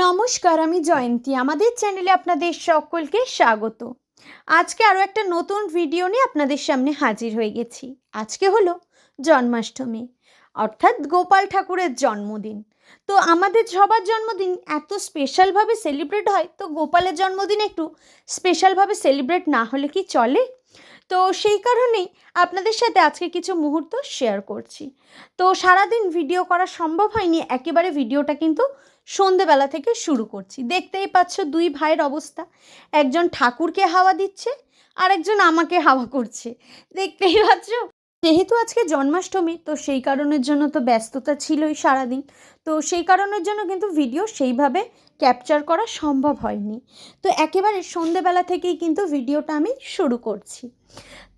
নমস্কার, আমি জয়ন্তী। আমাদের চ্যানেলে আপনাদের সকলকে স্বাগত। আজকে আরও একটা নতুন ভিডিও নিয়ে আপনাদের সামনে হাজির হয়ে গেছি। আজকে হলো জন্মাষ্টমী, অর্থাৎ গোপাল ঠাকুরের জন্মদিন। তো আমাদের সবার জন্মদিন এত স্পেশালভাবে সেলিব্রেট হয়, তো গোপালের জন্মদিন একটু স্পেশালভাবে সেলিব্রেট না হলে কি চলে? তো সেই কারণেই আপনাদের সাথে আজকে কিছু মুহূর্ত শেয়ার করছি। তো সারাদিন ভিডিও করা সম্ভব হয়নি, একেবারে ভিডিওটা কিন্তু সন্ধেবেলা থেকে শুরু করছি। দেখতেই পাচ্ছ দুই ভাইয়ের অবস্থা। একজন ঠাকুরকে হাওয়া দিচ্ছে আর একজন আমাকে হাওয়া করছে। দেখতেই পাচ্ছ? যেহেতু আজকে জন্মাষ্টমী, তো সেই কারণের জন্য তো ব্যস্ততা ছিলই সারাদিন। তো সেই কারণের জন্য কিন্তু ভিডিও সেইভাবে ক্যাপচার করা সম্ভব হয়নি। তো একেবারে সন্ধেবেলা থেকেই কিন্তু ভিডিওটা আমি শুরু করছি।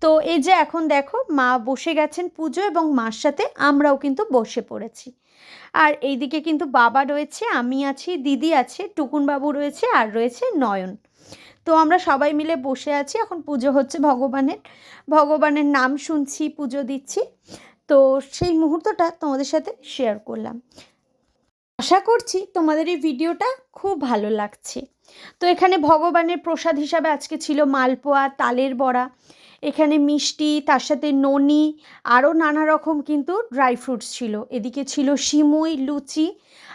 তো এই যে এখন দেখো, মা বসে গেছেন পুজো এবং মার সাথে, আমরাও কিন্তু বসে পড়েছি। আর এইদিকে কিন্তু বাবা রয়েছে, আমি আছি, দিদি আছে, টুকুনবাবু রয়েছে, আর রয়েছে নয়ন। তো আমরা সবাই মিলে বসে আছি, এখন পুজো হচ্ছে ভগবানের। ভগবানের নাম শুনছি, পুজো দিচ্ছি। তো সেই মুহূর্তটা তোমাদের সাথে শেয়ার করলাম। আশা করছি তোমাদের এই ভিডিওটা খুব ভালো লাগছে। তো এখানে ভগবানের প্রসাদ হিসাবে আজকে ছিল মালপোয়া, তালের বড়া এখানে মিষ্টি, তার সাথে ননি, আরও নানা রকম কিন্তু ড্রাই ফ্রুটস ছিল। এদিকে ছিল সিমুই, লুচি,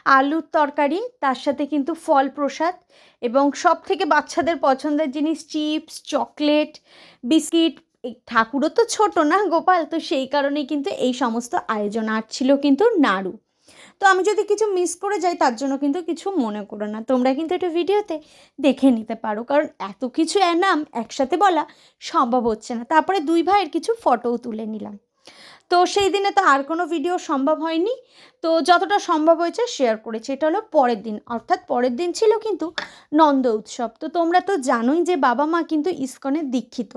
আলুর তরকারি, তার সাথে কিন্তু ফল প্রসাদ এবং সব থেকে বাচ্চাদের পছন্দের জিনিস চিপস, চকলেট, বিস্কিট। ঠাকুরও তো ছোট না গোপাল? তো সেই কারণেই কিন্তু এই সমস্ত আয়োজন। আর ছিল কিন্তু নাড়ু। তো আমি যদি কিছু মিস করে যাই, তার জন্য কিন্তু কিছু মনে করো না। তোমরা কিন্তু এটা ভিডিওতে দেখে নিতে পারো। কারণ এত কিছু অ্যানাম একসাথে বলা সম্ভব হচ্ছে না। তারপরে দুই ভাইয়ের কিছু ফটোও তুলে নিলাম। তো সেই দিনে তো আর কোনো ভিডিও সম্ভব হয়নি। তো যতটা সম্ভব হয়েছে শেয়ার করেছি। এটা হলো পরের দিন। অর্থাৎ পরের দিন ছিল কিন্তু নন্দ উৎসব। তো তোমরা তো জানোই যে বাবা মা কিন্তু ইস্কনে দীক্ষিত।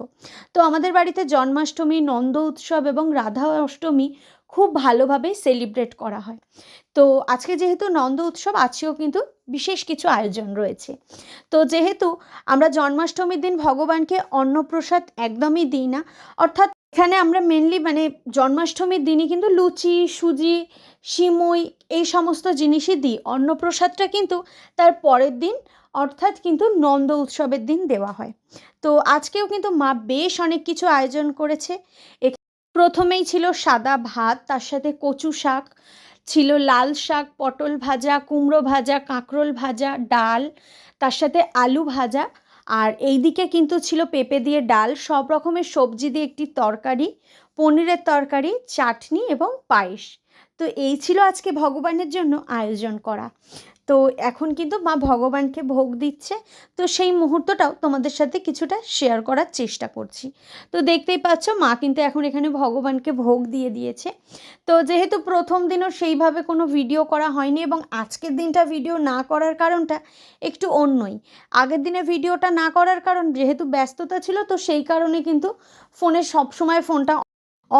তো আমাদের বাড়িতে জন্মাষ্টমী, নন্দ উৎসব এবং রাধা অষ্টমী খুব ভালোভাবে সেলিব্রেট করা হয়। তো আজকে যেহেতু নন্দ উৎসব, আজকেও কিন্তু বিশেষ কিছু আয়োজন রয়েছে। তো যেহেতু আমরা জন্মাষ্টমীর দিন ভগবানকে অন্নপ্রসাদ একদমই দিই না, অর্থাৎ এখানে আমরা মেনলি মানে জন্মাষ্টমীর দিনই কিন্তু লুচি, সুজি, সিমই এই সমস্ত জিনিসই দিই। অন্নপ্রসাদটা কিন্তু তার পরের দিন, অর্থাৎ কিন্তু নন্দ উৎসবের দিন দেওয়া হয়। তো আজকেও কিন্তু মা বেশ অনেক কিছু আয়োজন করেছে। প্রথমেই ছিল সাদা ভাত, তার সাথে কচু শাক, ছিল লাল শাক, পটল ভাজা, কুমড়ো ভাজা, কাঁকরোল ভাজা, ডাল, তার সাথে আলু ভাজা আর এই দিকে কিন্তু ছিল পেঁপে দিয়ে ডাল, সব রকমের সবজি দিয়ে একটি তরকারি, পনিরের তরকারি, চাটনি এবং পায়েস। তো এই ছিল আজকে ভগবানের জন্য আয়োজন করা। তো এখন কিন্তু মা ভগবানকে ভোগ দিচ্ছে। তো সেই মুহূর্তটাও তোমাদের সাথে কিছুটা শেয়ার করার চেষ্টা করছি। তো দেখতেই পাচ্ছ মা কিন্তু এখন এখানে ভগবানকে ভোগ দিয়ে দিয়েছে। তো যেহেতু প্রথম দিনও সেইভাবে কোনো ভিডিও করা হয়নি এবং আজকের দিনটা ভিডিও না করার কারণটা একটু অন্যই। আগের দিনে ভিডিওটা না করার কারণ যেহেতু ব্যস্ততা ছিল, তো সেই কারণে কিন্তু ফোনে সবসময় ফোনটা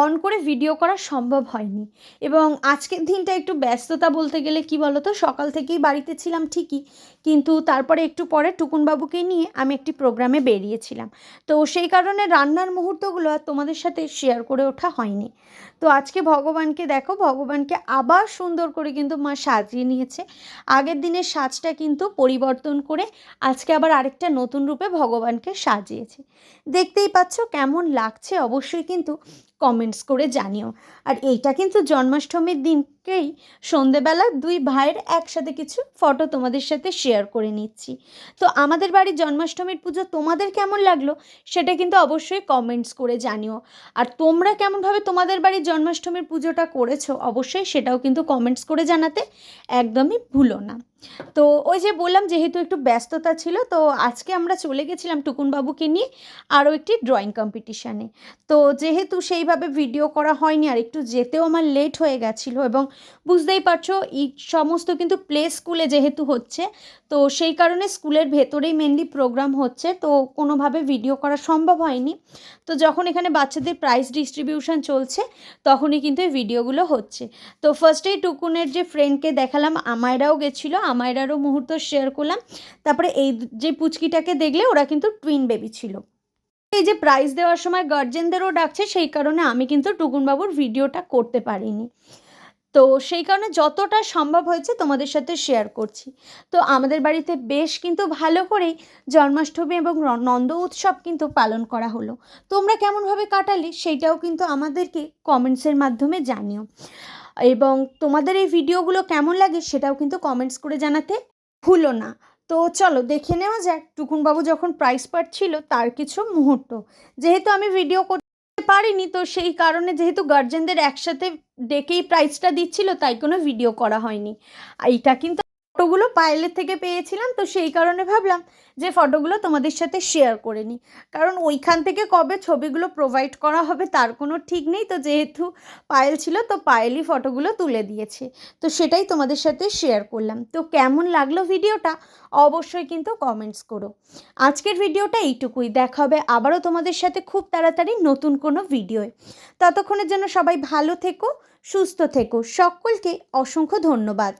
অন করে ভিডিও করা সম্ভব হয়নি। এবং আজকের দিনটা একটু ব্যস্ততা বলতে গেলে কি বলতো? সকাল থেকেই বাড়িতে ছিলাম ঠিকই। কিন্তু তারপরে একটু পরে টুকুনবাবুকে নিয়ে আমি একটি প্রোগ্রামে বেরিয়েছিলাম। তো সেই কারণে রান্নার মুহূর্তগুলো আর তোমাদের সাথে শেয়ার করে ওঠা হয়নি। তো আজকে ভগবানকে দেখো, ভগবানকে আবার সুন্দর করে কিন্তু মা সাজিয়ে নিয়েছে। আগের দিনের সাজটা কিন্তু পরিবর্তন করে আজকে আবার আরেকটা নতুন রূপে ভগবানকে সাজিয়েছে। দেখতেই পাচ্ছ কেমন লাগছে অবশ্যই কিন্তু কমেন্টস করে জানিও। আর এইটা কিন্তু জন্মাষ্টমীর দিনকেই সন্ধেবেলা দুই ভাইয়ের একসাথে কিছু ফটো তোমাদের সাথে শেয়ার করে নিচ্ছি। তো আমাদের বাড়ির জন্মাষ্টমীর পুজো তোমাদের কেমন লাগল সেটা কিন্তু অবশ্যই কমেন্টস করে জানিও। আর তোমরা কেমনভাবে তোমাদের বাড়ির জন্মাষ্টমীর পুজোটা করেছ অবশ্যই সেটাও কিন্তু কমেন্টস করে জানাতে একদমই ভুলো না। তো ওই যে বললাম যেহেতু একটু ব্যস্ততা ছিল, তো আজকে আমরা চলে গেছিলাম টুকুনবাবুকে নিয়ে আরও একটি ড্রয়িং কম্পিটিশানে তো যেহেতু সেইভাবে ভিডিও করা হয়নি আর একটু যেতেও আমার লেট হয়ে গেছিল এবং বুঝতেই পারছ এই সমস্ত কিন্তু প্লে স্কুলে যেহেতু হচ্ছে, তো সেই কারণে স্কুলের ভেতরেই মেনলি প্রোগ্রাম হচ্ছে, তো কোনোভাবে ভিডিও করা সম্ভব হয়নি। তো যখন এখানে বাচ্চাদের প্রাইজ ডিস্ট্রিবিউশন চলছে, তখনই কিন্তু এই ভিডিওগুলো হচ্ছে। তো ফার্স্টেই টুকুনের যে ফ্রেন্ডকে দেখালাম, আমায়রাও গেছিল আমায়রারও মুহূর্ত শেয়ার করলাম। তারপরে এই যে পুচকিটাকে দেখলে ওরা কিন্তু টুইন বেবি ছিল। এই যে প্রাইজ দেওয়ার সময় গার্জেনদেরও ডাকছে, সেই কারণে আমি কিন্তু টুকুনবাবুর ভিডিওটা করতে পারিনি। তো সেই কারণে যতটা সম্ভব হয়েছে তোমাদের সাথে শেয়ার করছি। তো আমাদের বাড়িতে বেশ কিন্তু ভালো করেই জন্মাষ্টমী এবং নন্দ উৎসব কিন্তু পালন করা হলো। তোমরা কেমনভাবে কাটালে সেইটাও কিন্তু আমাদেরকে কমেন্টসের মাধ্যমে জানিও। এবং তোমাদের এই ভিডিওগুলো কেমন লাগে সেটাও কিন্তু কমেন্টস করে জানাতে ভুলো না। তো চলো দেখে নেওয়া যাক টুকুনবাবু যখন প্রাইস পাচ্ছিল তার কিছু মুহূর্ত। যেহেতু আমি ভিডিও করতে পারিনি তো সেই কারণে যেহেতু গার্জেনদের একসাথে ডেকেই প্রাইসটা দিচ্ছিল তাই কোনো ভিডিও করা হয়নি। এইটা কিন্তু ফটোগুলো পায়েলের থেকে পেয়েছিলাম, তো সেই কারণে ভাবলাম যে ফটোগুলো তোমাদের সাথে শেয়ার করে নিই। কারণ ওইখান থেকে কবে ছবিগুলো প্রোভাইড করা হবে তার কোনো ঠিক নেই, তো যেহেতু পায়েল ছিল, তো পায়েলই ফটোগুলো তুলে দিয়েছে। তো সেটাই তোমাদের সাথে শেয়ার করলাম। তো কেমন লাগল ভিডিওটা? অবশ্যই কিন্তু কমেন্টস করো। আজকের ভিডিওটা এইটুকুই। দেখা হবে আবারও তোমাদের সাথে খুব তাড়াতাড়ি নতুন কোনো ভিডিওয় ততক্ষণের জন্য সবাই ভালো থেকো, সুস্থ থেকো। সকলকে অসংখ্য ধন্যবাদ।